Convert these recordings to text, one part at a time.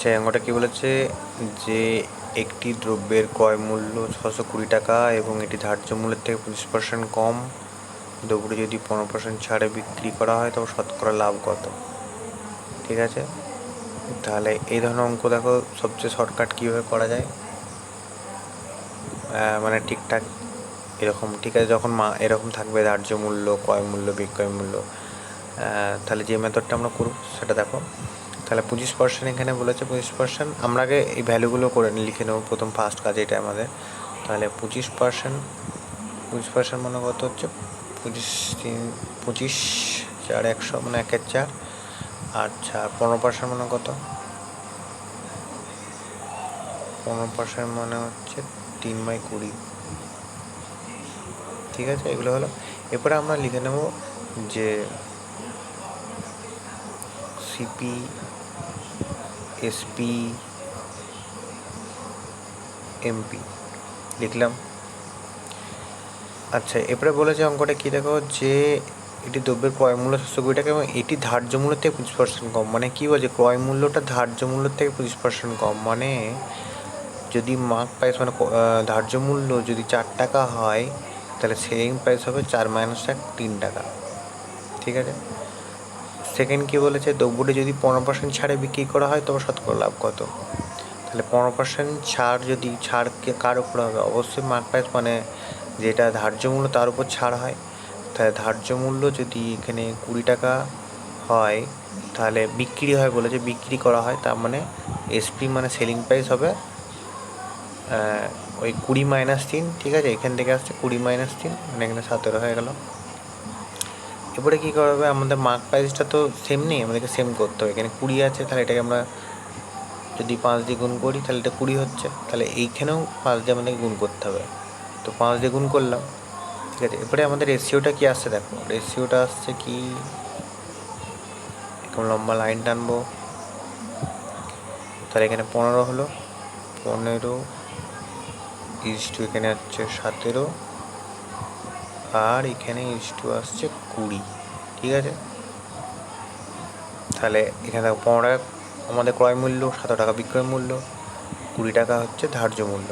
আচ্ছা এই অঙ্কটা কী বলেছে? যে একটি দ্রব্যের ক্রয় মূল্য ছশো কুড়ি টাকা এবং এটি ধার্য মূল্যের থেকে পঁচিশ পার্সেন্ট কম। দ্রব্যটি যদি পনেরো পার্সেন্ট ছাড়ে বিক্রি করা হয়, তবে শতকরা লাভ কত? ঠিক আছে? তাহলে এই ধরনের অঙ্ক দেখো, সবচেয়ে শর্টকাট কীভাবে করা যায়? মানে ঠিকঠাক এরকম, ঠিক আছে? যখন মা, এরকম থাকবে ধার্য মূল্য, ক্রয় মূল্য, বিক্রয় মূল্য। তাহলে যে মেথডটা আমরা করব, সেটা দেখো। তাহলে পঁচিশ পার্সেন্ট এখানে বলেছে, পঁচিশ পার্সেন্ট আমরা আগে এই ভ্যালুগুলো করে লিখে নেব প্রথম ফার্স্ট কাজ এটা আমাদের। তাহলে পঁচিশ পার্সেন্ট পঁচিশ পার্সেন্ট মানে কত হচ্ছে? পঁচিশ তিন, পঁচিশ চার একশো মানে একের চার আচ্ছা পনেরো পার্সেন্ট মানে কত? পনেরো পার্সেন্ট মানে হচ্ছে তিন বাই কুড়ি। ঠিক আছে? এগুলো হলো। এরপরে আমরা লিখে নেব যে সিপি এসপি এমপি লিখলাম আচ্ছা এরপরে বলেছে অঙ্কটা কী দেখো? যে এটি দ্রব্যের ক্রয় মূল্য টাকা এবং এটি ধার্য মূল্য থেকে পঁচিশ পার্সেন্ট কম। মানে কী বলছে ক্রয় মূল্যটা ধার্য মূল্য থেকে পঁচিশ পার্সেন্ট কম। মানে যদি মার্ক প্রাইস মানে ধার্য মূল্য যদি চার টাকা হয়, তাহলে সেলিং প্রাইস হবে চার মাইনাস এক, তিন টাকা। ঠিক আছে? সেকেন্ড কি বলেছে? দ্রব্যটি যদি পনেরো পার্সেন্ট ছাড়ে বিক্রি করা হয়, তবে শতকরা লাভ কত? তাহলে পনেরো পার্সেন্ট ছাড় যদি, ছাড় কার উপর হবে? অবশ্যই মার্ক প্রাইস মানে যেটা ধার্য মূল্য তার উপর ছাড় হয়। তাহলে ধার্য মূল্য যদি এখানে কুড়ি টাকা হয়, তাহলে বিক্রি হয় বলেছে, বিক্রি করা হয়, তার মানে এসপি মানে সেলিং প্রাইস হবে ওই কুড়ি মাইনাস তিন, ঠিক আছে? এখান থেকে আসছে কুড়ি মাইনাস তিন মানে এখানে সতেরো হয়ে গেল। এরপরে কী করা হবে? আমাদের মার্ক প্রাইসটা তো সেম নেই, আমাদেরকে সেম করতে হবে। এখানে কুড়ি আছে, তাহলে এটাকে আমরা যদি পাঁচ দিয়ে গুণ করি, তাহলে এটা কুড়ি হচ্ছে। তাহলে এইখানেও পাঁচ দিয়ে আমাদেরকে গুণ করতে হবে। তো পাঁচ দিয়ে গুণ করলাম, ঠিক আছে? এরপরে আমাদের রেশিওটা কি আসছে দেখো? রেশিওটা আসছে কি? এরকম লম্বা লাইন টানবো। তাহলে এখানে পনেরো হলো। পনেরো ইস টু এখানে হচ্ছে সতেরো। আর এখানে ইস টু আসছে কুড়ি, ঠিক আছে? তাহলে এখানে দেখো পনেরো টাকা, আমাদের ক্রয় মূল্য সতেরো টাকা বিক্রয় মূল্য, কুড়ি টাকা হচ্ছে ধার্য মূল্য,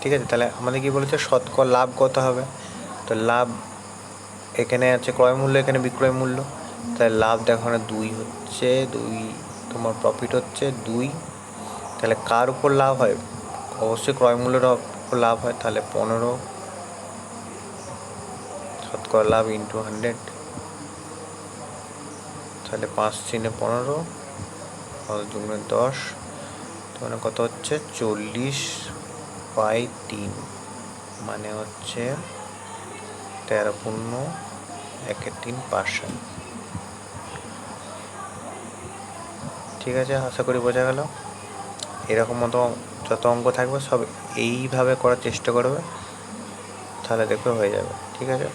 ঠিক আছে? তাহলে আমাদের কি বলেছে? শতকর লাভ কত হবে? তো লাভ এখানে আছে ক্রয় মূল্য, এখানে বিক্রয় মূল্য। তাহলে লাভ দেখো না, দুই হচ্ছে, দুই, তোমার প্রফিট হচ্ছে দুই। তাহলে কার উপর লাভ হয়? অবশ্যই ক্রয় মূল্যের উপর লাভ হয়। তাহলে পনেরো শতকরা লাভ ইন্টু হান্ড্রেড তাহলে পাঁচ তিনে পনেরো দুগুণে দশ তো মানে কত হচ্ছে? চল্লিশ বাই তিন মানে হচ্ছে তেরো পূর্ণ একের তিন পার্সেন্ট ঠিক আছে, আশা করি বোঝা গেল। এরকম মতো যত অঙ্ক থাকবে সব এইভাবে করার চেষ্টা করবে, তাহলে দেখবে হয়ে যাবে। ঠিক আছে?